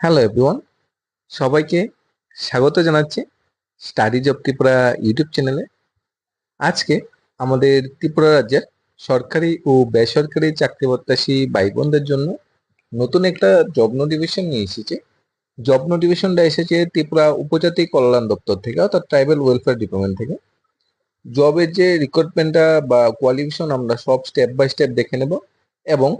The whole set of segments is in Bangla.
হ্যালো এভরিওয়ান সবাইকে স্বাগত জানাচ্ছি স্টাডি জব ত্রিপুরা ইউটিউব চ্যানেলে আজকে আমাদের ত্রিপুরা রাজ্যের সরকারি ও বেসরকারি চাকরি প্রত্যাশী ভাই বোনদের জন্য নতুন একটা জব নোটিফিকেশন নিয়ে এসেছে। জব নোটিফিকেশনটা এসেছে ত্রিপুরা উপজাতি কল্যাণ দপ্তর থেকে, অর্থাৎ ট্রাইবাল ওয়েলফেয়ার ডিপার্টমেন্ট থেকে। জবের যে রিক্রুটমেন্টটা বা কোয়ালিফিকেশন আমরা সব স্টেপ বাই স্টেপ দেখে নেব। এবং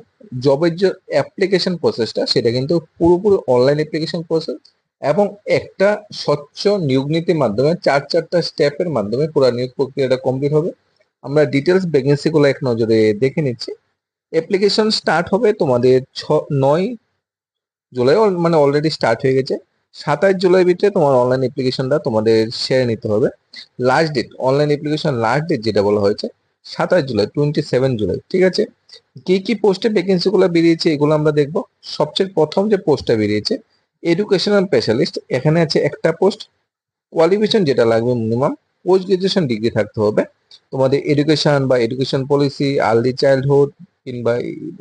জবের যে অ্যাপ্লিকেশন প্রসেসটা সেটা কিন্তু পুরোপুরি অনলাইন অ্যাপ্লিকেশন প্রসেস এবং একটা স্বচ্ছ নিয়োগ নীতির মাধ্যমে চার চারটা স্টেপের মাধ্যমে পুরো নিয়োগ প্রক্রিয়াটা কমপ্লিট হবে। আমরা ডিটেলস ভ্যাকেন্সিগুলো এক নজরে দেখে নিচ্ছি। অ্যাপ্লিকেশন স্টার্ট হবে তোমাদের ছ, নয় জুলাই মানে অলরেডি স্টার্ট হয়ে গেছে। সাতাশ জুলাই ভিতরে তোমার অনলাইন অ্যাপ্লিকেশনটা তোমাদের সেরে নিতে হবে। Last date online application last date যেটা বলা হয়েছে, সাতাশ জুলাই টোয়েন্টি সেভেন জুলাই, ঠিক আছে? কি কি পোস্টে ভ্যাকেন্সি গুলো বেরিয়েছে এগুলো আমরা দেখব। সবচেয়ে প্রথম যে পোস্টটা বেরিয়েছে এডুকেশনাল স্পেশালিস্ট এখানে আছে একটা পোস্ট কোয়ালিফিকেশন যেটা লাগবে মিনিমাম পোস্ট গ্রাজুয়েশন ডিগ্রি থাকতে হবে। তোমাদের এডুকেশন বা এডুকেশন পলিসি আর্লি চাইল্ডহুড কিংবা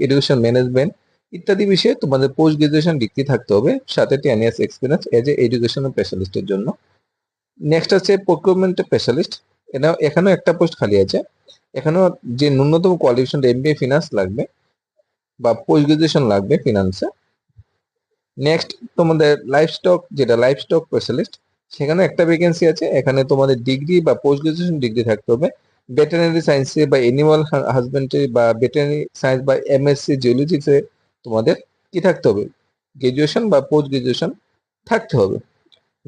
এডুকেশন ম্যানেজমেন্ট ইত্যাদি বিষয়ে তোমাদের পোস্ট গ্রাজুয়েশন ডিগ্রি থাকতে হবে, সাথে ten years experience as a educational স্পেশালিস্টের জন্য। নেক্সট আছে প্রকিউরমেন্ট স্পেশালিস্ট এটা এখানেও একটা পোস্ট খালি আছে। এখানেও যে ন্যূনতম কোয়ালিফিকেশন এমবিএ ফিনান্স লাগবে বা পোস্ট গ্রাজুয়েশন লাগবে ফিনান্সে নেক্সট তোমাদের লাইফ স্টক যেটা লাইফ স্টক স্পেশালিস্ট সেখানে একটা ভ্যাকেন্সি আছে। এখানে তোমাদের ডিগ্রি বা পোস্ট গ্রাজুয়েশন ডিগ্রি থাকতে হবে। ভেটেরিনারি সায়েন্সে বা এনিমাল হাজবেন্ডারি বা ভেটেরিনারি সায়েন্স বা এমএসসি জিওলজিক্সে তোমাদের কি থাকতে হবে? গ্রাজুয়েশন বা পোস্ট গ্রাজুয়েশন থাকতে হবে।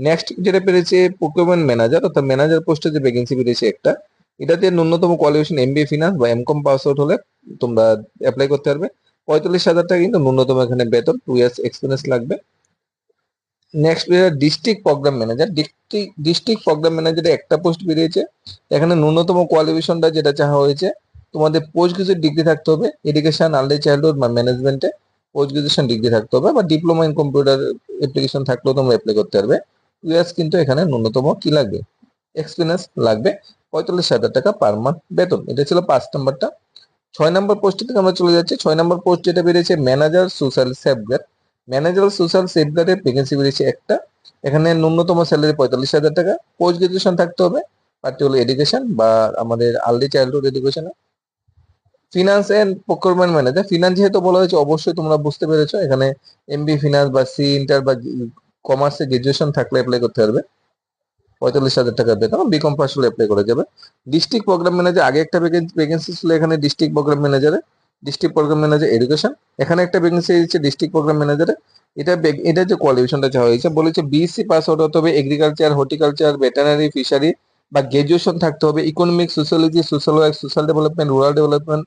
নেক্সট যেটা পেরেছে প্রকিউরমেন্ট ম্যানেজার অর্থাৎ ম্যানেজার পোস্টে যে ভ্যাকেন্সি বেরিয়েছে একটা, এটাতে ন্যূনতম কোয়ালিফিকেশন এমবিএ ফিনান্স বা এমকম পাস আউট হলে তোমরা অ্যাপ্লাই করতে পারবে। পঁয়তাল্লিশ হাজার টাকা কিন্তু ন্যূনতম এখানে বেতন টু ইয়ার্স এক্সপিরিয়েন্স লাগবে। Next district program manager district district program ম্যানেজারে একটা পোস্ট বেরিয়েছে। এখানে ন্যূনতম কোয়ালিফিকেশনটা যেটা চাওয়া হয়েছে, তোমাদের পোস্ট গ্রাজুয়েট ডিগ্রি থাকতে হবে। এডুকেশন আর্লি চাইল্ডহুড বা ম্যানেজমেন্টে পোস্ট গ্রাজুয়েশন ডিগ্রি থাকতে হবে বা ডিপ্লোমা ইন কম্পিউটার অ্যাপ্লিকেশন থাকলেও তোমরা অ্যাপ্লাই করতে পারবে। ইয়ার্স কিন্তু এখানে ন্যূনতম কি লাগবে? এক্সপিরিয়েন্স লাগবে পঁয়তাল্লিশ হাজার টাকা পার মান্থ বেতন। এটা ছিল পাঁচ নম্বরটা। ছয় নম্বর পোস্ট থেকে আমরা চলে যাচ্ছি। ছয় নম্বর পোস্ট যেটা বেরিয়েছে manager social safeguard manager social সেফগার্ডের vacancy বেরিয়েছে একটা। এখানে ন্যূনতম স্যালারি পঁয়তাল্লিশ হাজার টাকা। পোস্ট গ্রাজুয়েশন থাকতে হবে। পার্টিকুলার এডুকেশন বা আমাদের early childhood এডুকেশনে finance and procurement manager finance যেহেতু বলা হয়েছে, অবশ্যই তোমরা বুঝতে পেরেছ। এখানে এমবি ফিনান্স বা সি ইন্টার বা কমার্সে গ্রাজুয়েশন থাকলে অ্যাপ্লাই করতে পারবে। পঁয়তাল্লিশ হাজার টাকা বেতন বিকম পাস হলে অ্যাপ্লাই করা যাবে। ডিস্ট্রিক্ট প্রোগ্রাম ম্যানেজার আগে একটা ভ্যাকেন্সি ছিল এখানে ডিস্ট্রিক্ট প্রোগ্রাম ম্যানেজারে ডিস্ট্রিক্ট প্রোগ্রাম ম্যানেজার এডুকেশন এখানে একটা ভ্যাকেন্সি দিচ্ছে ডিস্ট্রিক্ট প্রোগ্রাম ম্যানেজারে এটা এটা যে কোয়ালিফিকেশনটা চাওয়া হয়েছে, বলেছে বিএসসি পাস আউট হতে হবে এগ্রিকালচার হর্টিকালচার ভেটেনারি ফিশারি বা গ্রাজুয়েশন থাকতে হবে economic sociology social work social development rural development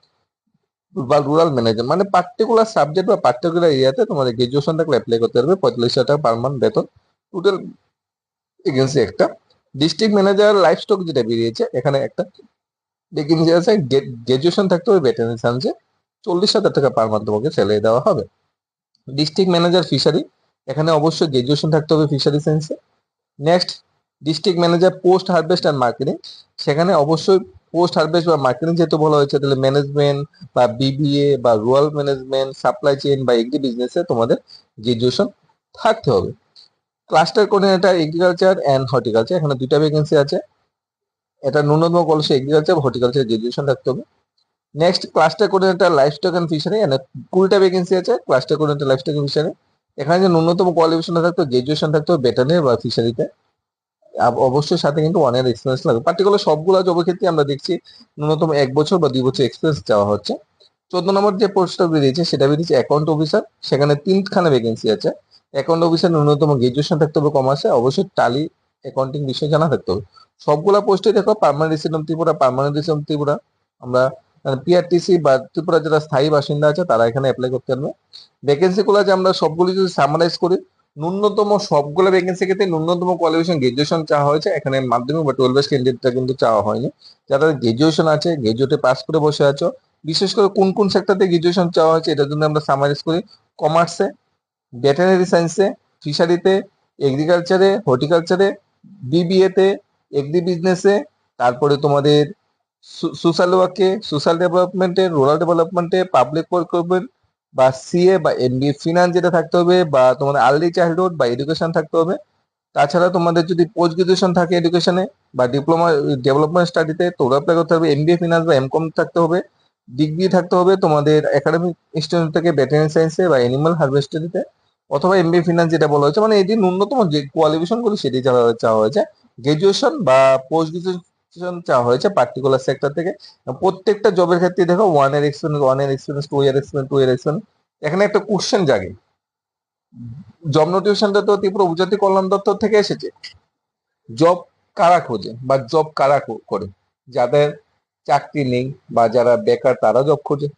বা রুরাল ম্যানেজার মানে পার্টিকুলার সাবজেক্ট বা পার্টিকুলার এরিয়াতে তোমাদের গ্রাজুয়েশন থাকলে অ্যাপ্লাই করতে পারবে, পঁয়তাল্লিশ হাজার টাকা পার মান্থ বেতন। টোটাল ভ্যাকেন্সি একটা। ডিস্ট্রিক্ট ম্যানেজার লাইফ স্টক যেটা বেরিয়েছে, এখানে একটা। ভ্যাকেন্সি আছে গ্রাজুয়েশন থাকতে হবে ভেটেরিনারি সায়েন্সে চল্লিশ হাজার টাকা পার মান্থ তোমাকে স্যালারি দেওয়া হবে। ডিস্ট্রিক্ট ম্যানেজার ফিশারি এখানে অবশ্যই গ্রাজুয়েশন থাকতে হবে ফিশারি সায়েন্সে next district manager post harvest and marketing সেখানে অবশ্যই পোস্ট হারভেস্ট বা মার্কেটিং যেহেতু বলা হয়েছে, তাহলে ম্যানেজমেন্ট বা বিবিএ বা রুরাল ম্যানেজমেন্ট, সাপ্লাই চেইন বা এগ্রি বিজনেসে তোমাদের গ্রাজুয়েশন থাকতে হবে। Cluster coordinator agriculture and horticulture, এখানে দুইটা ভ্যাকেন্সি আছে। এটা ন্যূনতম কলেজ এগ্রিকালচার বা হর্টিকালচার গ্রাজুয়েশন থাকতে হবে। Next, cluster coordinator livestock and fishery কুড়িটা ভ্যাকেন্সি আছে, cluster coordinator livestock fishery. এখানে যে ন্যূনতম কোয়ালিফিকেশন থাকতো গ্রাজুয়েশন থাকতো বেটানে বা ফিশারিতে। অবশ্যই সাথে কিন্তু ওয়ান ইয়ার এক্সপিরিয়েন্স লাগবে। পার্টিকুলার সবগুলো জবের ক্ষেত্রে আমরা দেখছি ন্যূনতম এক বছর বা দুই বছর এক্সপিরিয়েন্স চাওয়া হচ্ছে। চোদ্দ নম্বর যে পোস্টটা বেরিয়েছে, সেটা বেরিয়েছে অ্যাকাউন্ট অফিসার সেখানে তিনখানা ভ্যাকেন্সি আছে। অ্যাকাউন্ট অফিসার ন্যূনতম গ্রাজুয়েশন থাকতে হবে কমার্সে অবশ্যই টালি অ্যাকাউন্টিং বিষয় জানা থাকতে হবে। সবগুলা পোস্টে দেখো permanent resident Tripura permanent resident Tripura. আমরা পিআরটিসি বা ত্রিপুরা যারা স্থায়ী বাসিন্দা আছে, তারা এখানে অ্যাপ্লাই করতে পারবে। ভ্যাকেন্সিগুলো যে আমরা সবগুলি যদি সামারাইজ করি ন্যূনতম সবগুলো ভ্যাকেন্সি ক্ষেত্রে ন্যূনতম কোয়ালিফিকেশন গ্রাজুয়েশন চাওয়া হয়েছে। এখানে মাধ্যমিক বা টুয়েলভ ক্যান্ডিডেটটা কিন্তু চাওয়া হয়নি। যারা গ্রাজুয়েশন আছে গ্রাজুয়েটে পাস করে বসে আছো, বিশেষ করে কোন কোন সেক্টরতে গ্রাজুয়েশন চাওয়া হয়েছে এটার জন্য আমরা সামারাইজ করি। কমার্সে ভেটেরিনারি সায়েন্সে ফিশারিতে এগ্রিকালচারে হর্টিকালচারে বিবিএতে এগ্রি বিজনেসে তারপরে তোমাদের সোশ্যাল ওয়ার্কে সোশ্যাল ডেভেলপমেন্টে রুরাল ডেভেলপমেন্টে পাবলিক প্রকিউরমেন্ট বা সিএ বা এমবিএ ফিনান্স যেটা থাকতে হবে বা তোমাদের আর্লি চাইল্ডহুড বা এডুকেশন থাকতে হবে। তাছাড়া তোমাদের যদি পোস্ট গ্রাজুয়েশন থাকে এডুকেশনে বা ডিপ্লোমা ডেভেলপমেন্ট স্টাডিতে তো ওরা অ্যাপ্লাই করতে হবে। এমবিএ ফিনান্স বা এমকম থাকতে হবে। ডিগ্রি থাকতে হবে তোমাদের একাডেমিক স্টুডেন্ট থেকে ভেটেরিনারি সায়েন্সে বা অ্যানিমাল হারভেস্টারিতে অথবা এমবিএ ফিনান্স যেটা বলা হয়েছে। মানে এটি ন্যূনতম যে কোয়ালিফিকেশন গুলি সেটি চাওয়া হয়েছে। গ্রাজুয়েশন বা পোস্ট গ্রাজুয়েশন চাওয়া হয়েছে পার্টিকুলার সেক্টর থেকে, প্রত্যেকটা জবের ক্ষেত্রে দেখো ওয়ানের এক্সপিরিয়েন্স ওয়ানের experience two year experience two year experience এখানে একটা কোশ্চেন জাগে। জব নোটিফিকেশনটা তো ত্রিপুরা উপজাতি কল্যাণ দপ্তর থেকে এসেছে। জব কারা খোঁজে বা জব কারা করে? যাদের চাকরি নেই বা যারা বেকার তারা জব খোঁজে।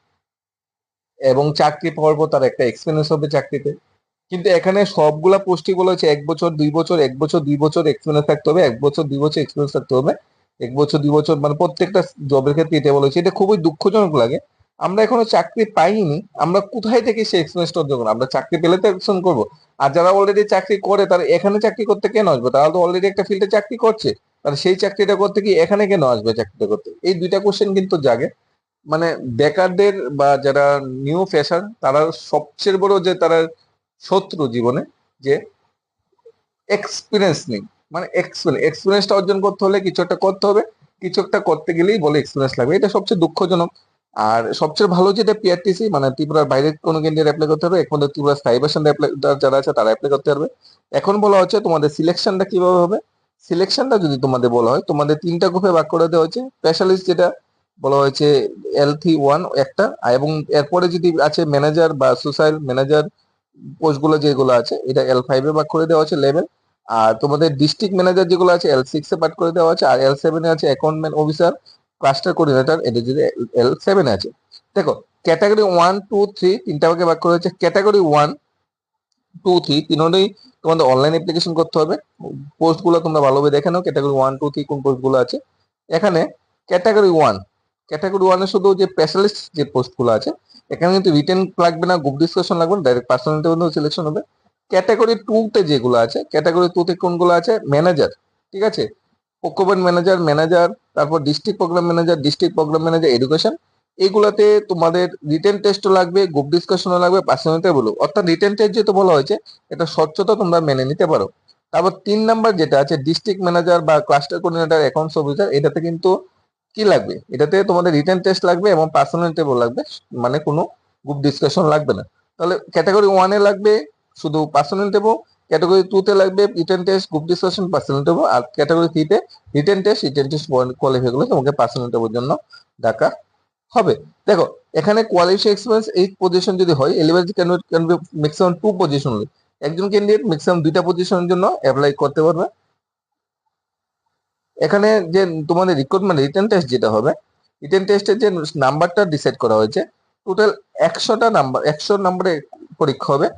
এবং চাকরি পাওয়ার পর তার একটা এক্সপিরিয়েন্স হবে চাকরিতে। কিন্তু এখানে সবগুলা পোস্টই বলা হচ্ছে এক বছর, দুই বছর, এক বছর, দুই বছর এক্সপিরিয়েন্স থাকতে হবে, এক বছর, দুই বছর এক্সপিরিয়েন্স থাকতে হবে। এক বছর, দুই বছর মানে প্রত্যেকটা জবের ক্ষেত্রে এটা বলা হচ্ছে এটা খুবই দুঃখজনক লাগে। আমরা এখনও চাকরি পাইনি। আমরা কোথায় থেকে সেই এক্সপিরিয়েন্সটা অর্জন করব? আমরা চাকরি পেলে তো এক্সন করব। আর যারা অলরেডি চাকরি করে, তারা এখানে চাকরি করতে কেন আসবে? তারা তো অলরেডি একটা ফিল্ডে চাকরি করছে। তাহলে সেই চাকরিটা করতে কি এখানে কেন আসবে চাকরিটা করতে? এই দুইটা কোশ্চেন কিন্তু জাগে। মানে বেকারদের বা যারা নিউ ফ্রেশার তারা সবচেয়ে বড় যে তারা শত্রু জীবনে যে এক্সপিরিয়েন্স নেই। মানে এক্সপিরিয়েন্স এক্সপিরিয়েন্সটা অর্জন করতে হলে কিছু একটা করতে হবে, কিছু একটা করতে গেলেই বলে এক্সপিরিয়েন্স লাগবে। এটা সবচেয়ে দুঃখজনক। আর সবচেয়ে ভালো যেটা পিআরটিসি মানে ত্রিপুরার বাইরে কোনো কেন্দ্রে অ্যাপ্লাই করতে হবে একমাত্র ত্রিপুরা স্থায়ী বাসিন্দা যারা আছে তারা অ্যাপ্লাই করতে পারবে। এখন বলা হচ্ছে তোমাদের সিলেকশনটা কীভাবে হবে? সিলেকশনটা যদি তোমাদের বলা হয়, তোমাদের তিনটা গ্রুপে ভাগ করে দেওয়া হয়েছে। স্পেশালিস্ট যেটা, বলা হয়েছে এল থ্রি ওয়ান একটা এবং এরপরে যদি আছে ম্যানেজার বা সোশ্যাল ম্যানেজার পোস্টগুলো যেগুলো আছে, এটা এল ফাইভে ভাগ করে দেওয়া হচ্ছে লেভেল আর তোমাদের ডিস্ট্রিক্ট ম্যানেজার যেগুলো আছে এল সিক্স এ পাঠ করে দেওয়া আছে, আর এল সেভেনে আছে অ্যাকাউন্টমেন্ট অফিসার ক্লাস্টার কোঅর্ডিনেটর এটা যদি এল সেভেন আছে। দেখো ক্যাটাগরি ওয়ান টু থ্রি তিনটা ভাগে ভাগ করা হয়েছে। ক্যাটাগরি ওয়ান টু থ্রি তিনোটাই তোমাদের অনলাইন অ্যাপ্লিকেশন করতে হবে। পোস্টগুলো তোমরা ভালোভাবে দেখে নাও ক্যাটাগরি ওয়ান টু থ্রি কোন পোস্টগুলো আছে। এখানে ক্যাটাগরি ওয়ান ক্যাটাগরি ওয়ানে শুধু যে স্পেশালিস্ট যে পোস্টগুলো আছে, এখানে কিন্তু রিটেন লাগবে না গ্রুপ ডিসকাশন লাগবে না ডাইরেক্ট পার্সোনালিটি সিলেকশন হবে। ক্যাটাগরি টু তে যেগুলো আছে, ক্যাটাগরি টু তে কোনগুলো আছে? ম্যানেজার ঠিক আছে? প্রোকোপেন্ট ম্যানেজার ম্যানেজার তারপর district program manager district program manager education এগুলাতে তোমাদের রিটেন টেস্টও লাগবে গ্রুপ ডিসকাশনও লাগবে পার্সোনালিটি বলো। অর্থাৎ রিটেন টেস্ট যেহেতু বলা হয়েছে, এটা স্বচ্ছতা তোমরা মেনে নিতে পারো। তারপর তিন নাম্বার যেটা আছে ডিস্ট্রিক্ট ম্যানেজার বা ক্লাস্টার কোঅর্ডিনেটর অ্যাকাউন্টস অফিসার এটাতে কিন্তু কি লাগবে? এটাতে তোমাদের রিটেন টেস্ট লাগবে এবং পার্সোনাল টেবল লাগবে মানে কোনো গ্রুপ ডিসকাশন লাগবে না। তাহলে ক্যাটাগরি ওয়ানে লাগবে শুধু পার্সোনাল দেবো ক্যাটাগরি টু তে লাগবে written test group discussion personal দেবো, আর ক্যাটাগরি থ্রি তে written test written test qualify তোমাকে পার্সোনাল টেবল জন্য ডাকা হবে। দেখো, এখানে কোয়ালিফিকেশন এক্সপিরিয়েন্স এই পজিশন যদি হয় এলিভেন্ট can be maximum two position একজন ক্যান্ডিডেট ম্যাক্সিমাম দুইটা পজিশনের জন্য অ্যাপ্লাই করতে পারবে। এখানে যে তোমাদের রিক্রুটমেন্ট রিটেন টেস্ট যেটা হবে রিটেন টেস্টের যে নাম্বারটা ডিসাইড করা হয়েছে টোটাল একশোটা নাম্বার একশো নাম্বারে পরীক্ষা হবে।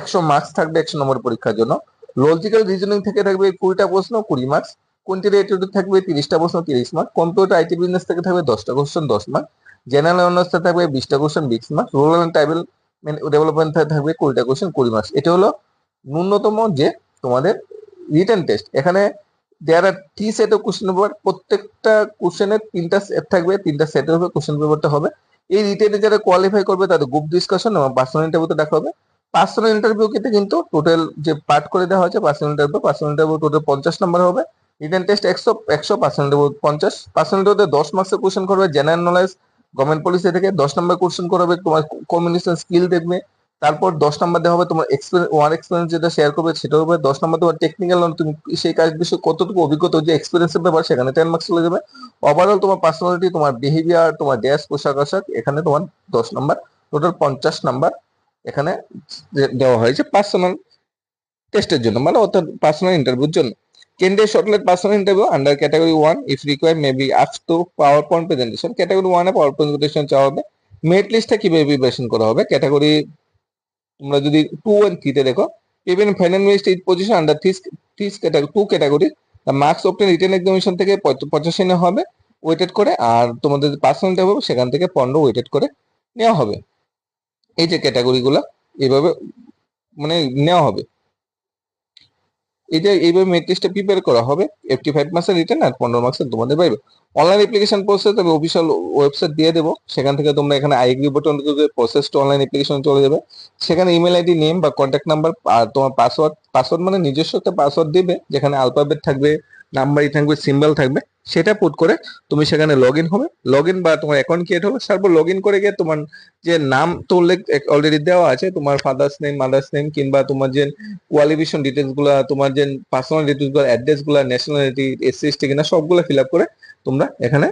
একশো মার্কস থাকবে একশো নম্বর পরীক্ষার জন্য। লজিক্যাল রিজনিং থেকে থাকবে কুড়িটা প্রশ্ন, কুড়ি মার্কস কোয়ান্টিটি অ্যাটিটিউড থাকবে তিরিশটা প্রশ্ন, তিরিশ মার্ক কম্পিউটার আইটি বিজনেস থেকে থাকবে দশটা কোশ্চেন দশ মার্ক জেনারেল অনার্স থাকবে বিশটা কোশ্চেন বিশ mark rural and tribal development থাকবে কুড়িটা কোশ্চেন কুড়ি মার্কস এটা হলো ন্যূনতম যে তোমাদের রিটেন টেস্ট এখানে there are three set of question paper প্রত্যেকটা কোশ্চেনের তিনটা সেট থাকবে, তিনটা সেটের উপরে কোশ্চেন পেপারটা হবে। এই রিটেনে যারা কোয়ালিফাই করবে তাদের গ্রুপ ডিসকাশন এবং পার্সোনাল ইন্টারভিউতে দেখা হবে। পার্সোনাল ইন্টারভিউ ক্ষেত্রে কিন্তু টোটাল যে পার্ট করে দেওয়া হয়েছে personal interview personal interview total পঞ্চাশ নাম্বার হবে। রিটেন টেস্ট একশো একশো পার্সোনাল ইন্টারভিউ পঞ্চাশ। পার্সোনাল ইন্টারভিউতে দশ মার্কসের কোশ্চেন করবে জেনারেল নলেজ গভর্নমেন্ট পলিসি থেকে দশ নাম্বার কোশ্চেন করবে, তোমার কমিউনিকেশন স্কিল দেখবে। তারপর দশ নাম্বার দেওয়া হবে, তোমার এক্সপিরিয়েন্স ওয়ান এক্সপিরিয়েন্স যেটা শেয়ার করবে সেটা হবে দশ নাম্বার তোমার টেকনিক্যাল তুমি সেই কাজ বিষয়ে কতটুকু অভিজ্ঞতা, যে এক্সপিরিয়েন্সের ব্যাপার, সেখানে টেন মার্কস চলে যাবে। ওভারঅল তোমার পার্সোনালিটি তোমার বিহেভিয়ার তোমার ড্যাশ পোশাক, আশাক, এখানে তোমার দশ নাম্বার টোটাল পঞ্চাশ নাম্বার এখানে দেওয়া হয়েছে পার্সোনাল টেস্টের জন্য মানে অর্থাৎ পার্সোনাল ইন্টারভিউর জন্য। কেন্দ্রীয় shortlisted personal interview under category one if require may be ask to power point presentation category ওয়ানে পাওয়ার পয়েন্ট প্রেজেন্টেশন চাওয়া হবে। মেরিট লিস্টটা কীভাবে প্রিপারেশন করা হবে? ক্যাটাগরি তোমরা যদি টু অ্যান্ড থ্রিতে দেখো even final list eight position under threes threes category two category marks obtained written examination থেকে পঁচ- পঁচাশি নেওয়া হবে ওয়েটেড করে, আর তোমাদের পার্সোনাল হবে, সেখান থেকে পনেরো ওয়েটেড করে নেওয়া হবে। এই যে ক্যাটাগরিগুলো এইভাবে মানে নেওয়া হবে। এটা এইভাবে টেস্টটা প্রিপেয়ার করা হবে এফটি ফাইভ মাসের রিটার্ন আর পনেরো মাসের তোমাদের পাইবে অনলাইন অ্যাপ্লিকেশন প্রসেস তবে অফিসিয়াল ওয়েবসাইট দিয়ে দেবো। সেখান থেকে তোমরা এখানে I agree button process to online application চলে যাবে। সেখানে ইমেল আইডি নেম বা কন্ট্যাক্ট নাম্বার আর তোমার পাসওয়ার্ড পাসওয়ার্ড মানে নিজস্ব একটা পাসওয়ার্ড দিবে, যেখানে আলফাবেট থাকবে নাম্বারই থাকবে সিম্বল থাকবে, সেটা পুট করে তুমি সেখানে লগ ইন হবে। লগ ইন বা তোমার অ্যাকাউন্ট ক্রিয়েট হবে তারপর লগ ইন করে গিয়ে তোমার যে নাম তো উল্লেখ অলরেডি দেওয়া আছে, তোমার ফাদার্স নেম মাদার্স নেম কিংবা তোমার যে কোয়ালিফিকেশন ডিটেলসগুলা, তোমার যে পার্সোনাল ডিটেলসগুলো অ্যাড্রেসগুলা ন্যাশনালিটি এসসি এসটি কিনা, সবগুলো ফিল আপ করে তোমরা এখানে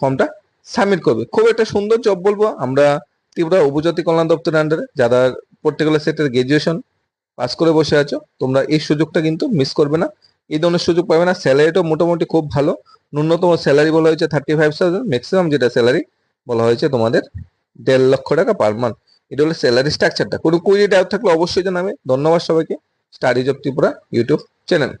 ফর্মটা সাবমিট করবে। খুব একটা সুন্দর জব বলব, আমরা ত্রিপুরা উপজাতি কল্যাণ দপ্তরের আন্ডারে যারা পার্টিকুলার সেক্টর গ্রাজুয়েশন পাস করে বসে আছো, তোমরা এই সুযোগটা কিন্তু মিস করবে না। এই ধরনের সুযোগ পাবে না। স্যালারিটাও মোটামুটি খুব ভালো। ন্যূনতম স্যালারি বলা হয়েছে থার্টি ফাইভ থাউজেন্ড ম্যাক্সিমাম যেটা স্যালারি বলা হয়েছে তোমাদের দেড় লক্ষ টাকা পার মান্থ এটা হলো স্যালারি স্ট্রাকচারটা কোনো কুড়ি ডাউট থাকলে অবশ্যই জানাবে। ধন্যবাদ সবাইকে। Studies of Tripura YouTube channel